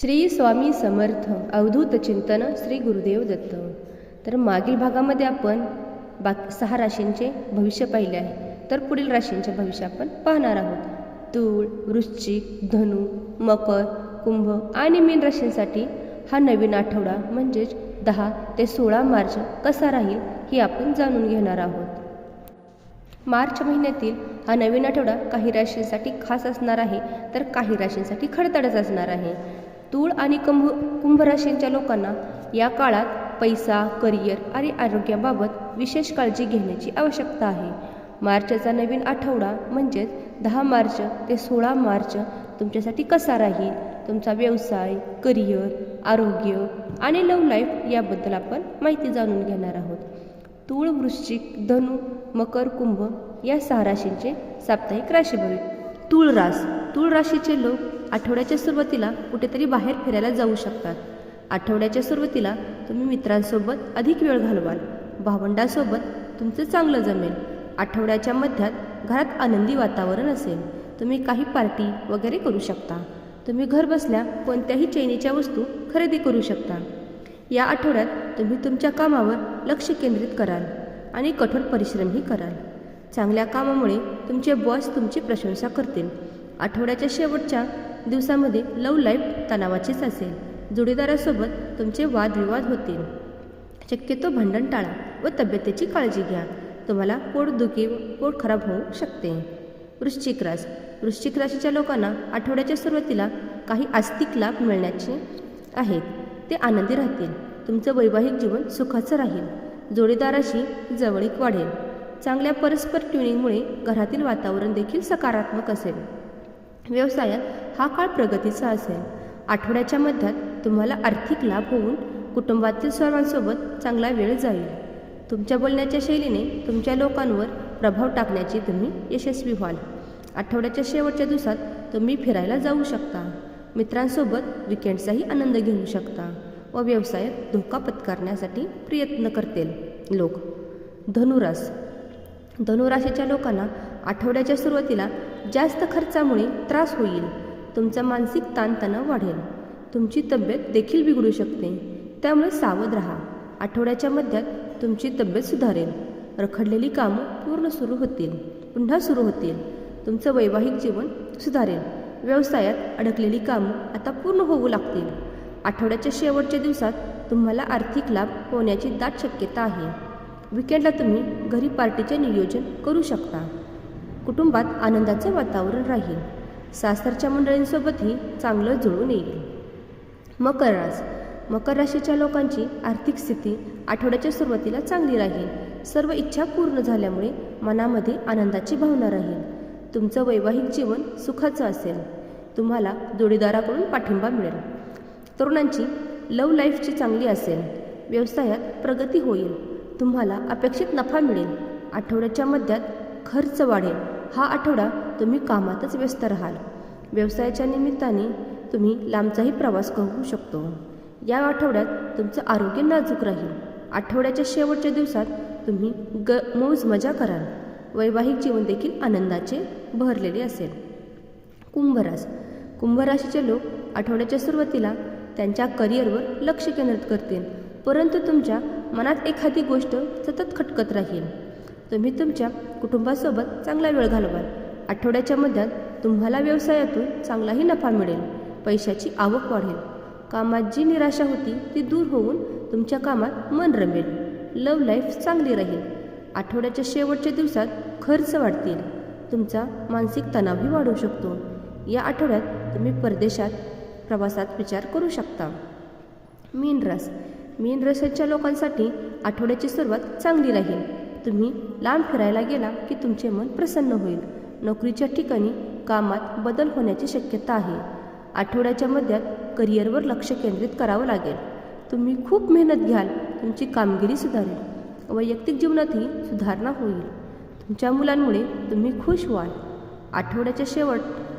श्री स्वामी समर्थ अवधूत चिंतन श्री गुरुदेव दत्त. तर मागील भागामध्ये आपण बाकी सहा राशींचे भविष्य पाहिले आहे. तर पुढील राशींचे भविष्य आपण पाहणार आहोत. तूळ वृश्चिक धनु मकर कुंभ आणि मीन राशींसाठी हा नवीन आठवडा म्हणजेच दहा ते सोळा मार्च कसा राहील हे आपण जाणून घेणार आहोत. मार्च महिन्यातील हा नवीन आठवडा काही राशींसाठी खास असणार आहे तर काही राशींसाठी खडतडच असणार आहे. तूळ आणि कुंभ कुंभराशींच्या लोकांना या काळात पैसा करिअर आणि आरोग्याबाबत विशेष काळजी घेण्याची आवश्यकता आहे. मार्चचा नवीन आठवडा म्हणजेच दहा मार्च ते सोळा मार्च तुमच्यासाठी कसा राहील? तुमचा व्यवसाय करिअर आरोग्य आणि लव लाईफ याबद्दल आपण माहिती जाणून घेणार आहोत. तूळ वृश्चिक धनु मकर कुंभ या सहा राशींचे साप्ताहिक राशी भविष्य तूळ रास तूळ राशीचे लोक आठवड्याच्या सुरुवातीला कुठेतरी बाहेर फिरायला जाऊ शकतात. आठवड्याच्या सुरुवातीला तुम्ही मित्रांसोबत अधिक वेळ घालवाल. भावंडासोबत तुमचं चांगलं जमेल. आठवड्याच्या मध्यात घरात आनंदी वातावरण असेल. तुम्ही काही पार्टी वगैरे करू शकता. तुम्ही घर बसल्या कोणत्याही चैनीच्या वस्तू खरेदी करू शकता. या आठवड्यात तुम्ही तुमच्या कामावर लक्ष केंद्रित कराल आणि कठोर परिश्रमही कराल. चांगल्या कामामुळे तुमचे बॉस तुमची प्रशंसा करतील. आठवड्याच्या शेवटच्या दिवसामध्ये लव्ह लाईफ तणावाचीच असेल. जोडीदारासोबत तुमचे वादविवाद होतील. शक्यतो भांडण टाळा व तब्येतीची काळजी घ्या. तुम्हाला पोटदुखी व पोट खराब होऊ शकते. वृश्चिक रास. वृश्चिक राशीच्या लोकांना आठवड्याच्या सुरुवातीला काही आस्तिक लाभ मिळण्याचे आहेत. ते आनंदी राहतील. तुमचं वैवाहिक जीवन सुखाचं राहील. जोडीदाराशी जवळीक वाढेल. चांगल्या परस्पर ट्युनिंगमुळे घरातील वातावरण देखील सकारात्मक असेल. व्यवसायात हा काळ प्रगतीचा असेल. आठवड्याच्या मध्यात तुम्हाला आर्थिक लाभ होऊन कुटुंबातील सर्वांसोबत चांगला वेळ जाईल. तुमच्या बोलण्याच्या शैलीने तुमच्या लोकांवर प्रभाव टाकण्याची तुम्ही यशस्वी व्हाल. आठवड्याच्या शेवटच्या दिवसात तुम्ही फिरायला जाऊ शकता. मित्रांसोबत विकेंडचाही आनंद घेऊ शकता व व्यवसायात धोका पत्करण्यासाठी प्रयत्न करतील लोक. धनुरास. धनुराशीच्या लोकांना आठवड्याच्या सुरुवातीला जास्त खर्चामुळे त्रास होईल. तुमचा मानसिक ताणतणाव वाढेल. तुमची तब्येत देखील बिघडू शकते. त्यामुळे सावध राहा. आठवड्याच्या मध्यात तुमची तब्येत सुधारेल. रखडलेली कामं पूर्ण सुरू होतील. पुन्हा सुरू होतील. तुमचं वैवाहिक जीवन सुधारेल. व्यवसायात अडकलेली कामं आता पूर्ण होऊ लागतील. आठवड्याच्या शेवटच्या दिवसात तुम्हाला आर्थिक लाभ होण्याची दाट शक्यता आहे. विकेंडला तुम्ही घरी पार्टीचे नियोजन करू शकता. कुटुंबात आनंदाचं वातावरण राहील. सासरच्या मंडळींसोबतही चांगलं जुळून येईल. मकर रास मकर राशीच्या लोकांची आर्थिक स्थिती आठवड्याच्या सुरुवातीला चांगली राहील. सर्व इच्छा पूर्ण झाल्यामुळे मनामध्ये आनंदाची भावना राहील. तुमचं वैवाहिक जीवन सुखाचं असेल. तुम्हाला जोडीदाराकडून पाठिंबा मिळेल. तरुणांची लव लाईफची चांगली असेल. व्यवसायात प्रगती होईल. तुम्हाला अपेक्षित नफा मिळेल. आठवड्याच्या मध्यात खर्च वाढेल. हा आठवडा तुम्ही कामातच व्यस्त राहाल. व्यवसायाच्या निमित्ताने तुम्ही लांबचाही प्रवास करू शकतो. या आठवड्यात तुमचं आरोग्य नाजूक राहील. आठवड्याच्या शेवटच्या दिवसात तुम्ही ग मौज मजा कराल. वैवाहिक जीवन देखील आनंदाचे बहरलेले असेल. कुंभरास. कुंभराशीचे लोक आठवड्याच्या सुरुवातीला त्यांच्या करिअरवर लक्ष केंद्रित करतील परंतु तुमच्या मनात एखादी गोष्ट सतत खटकत राहील. तुम्ही तुमच्या कुटुंबासोबत चांगला वेळ घालवाल. आठवड्याच्या मध्यात तुम्हाला व्यवसायातून चांगलाही नफा मिळेल. पैशाची आवक वाढेल. कामात जी निराशा होती ती दूर होऊन तुमच्या कामात मन रमेल. लव लाईफ चांगली राहील. आठवड्याच्या शेवटच्या दिवसात खर्च वाढतील. तुमचा मानसिक तणावही वाढू शकतो. या आठवड्यात तुम्ही परदेशात प्रवासात विचार करू शकता. मीन रस. मीन रसाच्या लोकांसाठी आठवड्याची सुरुवात चांगली राहील. तुम्ही लांब फिरायला गेला की तुमचे मन प्रसन्न होईल. नोकरीच्या ठिकाणी कामात बदल होण्याची शक्यता आहे. आठवड्याच्या मध्यात करिअरवर लक्ष केंद्रित करावं लागेल. तुम्ही खूप मेहनत घ्याल तुमची कामगिरी सुधारेल. वैयक्तिक जीवनातही सुधारणा होईल. तुमच्या मुलांमुळे तुम्ही खुश व्हाल. आठवड्याच्या शेवट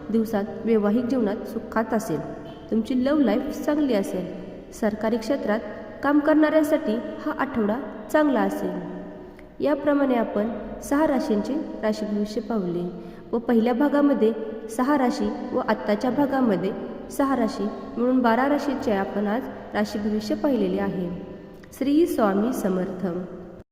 दिवसात वैवाहिक जीवनात सुखात असेल. तुमची लव लाईफ चांगली असेल. सरकारी क्षेत्रात काम करणाऱ्यांसाठी हा आठवडा चांगला असेल. याप्रमाणे आपण सहा राशींचे राशी भविष्य पावले व पहिल्या भागामध्ये सहा राशी व आत्ताच्या भागामध्ये सहा राशी म्हणून बारा राशीचे आपण आज राशी भविष्य पाहिलेले आहे. श्री स्वामी समर्थ.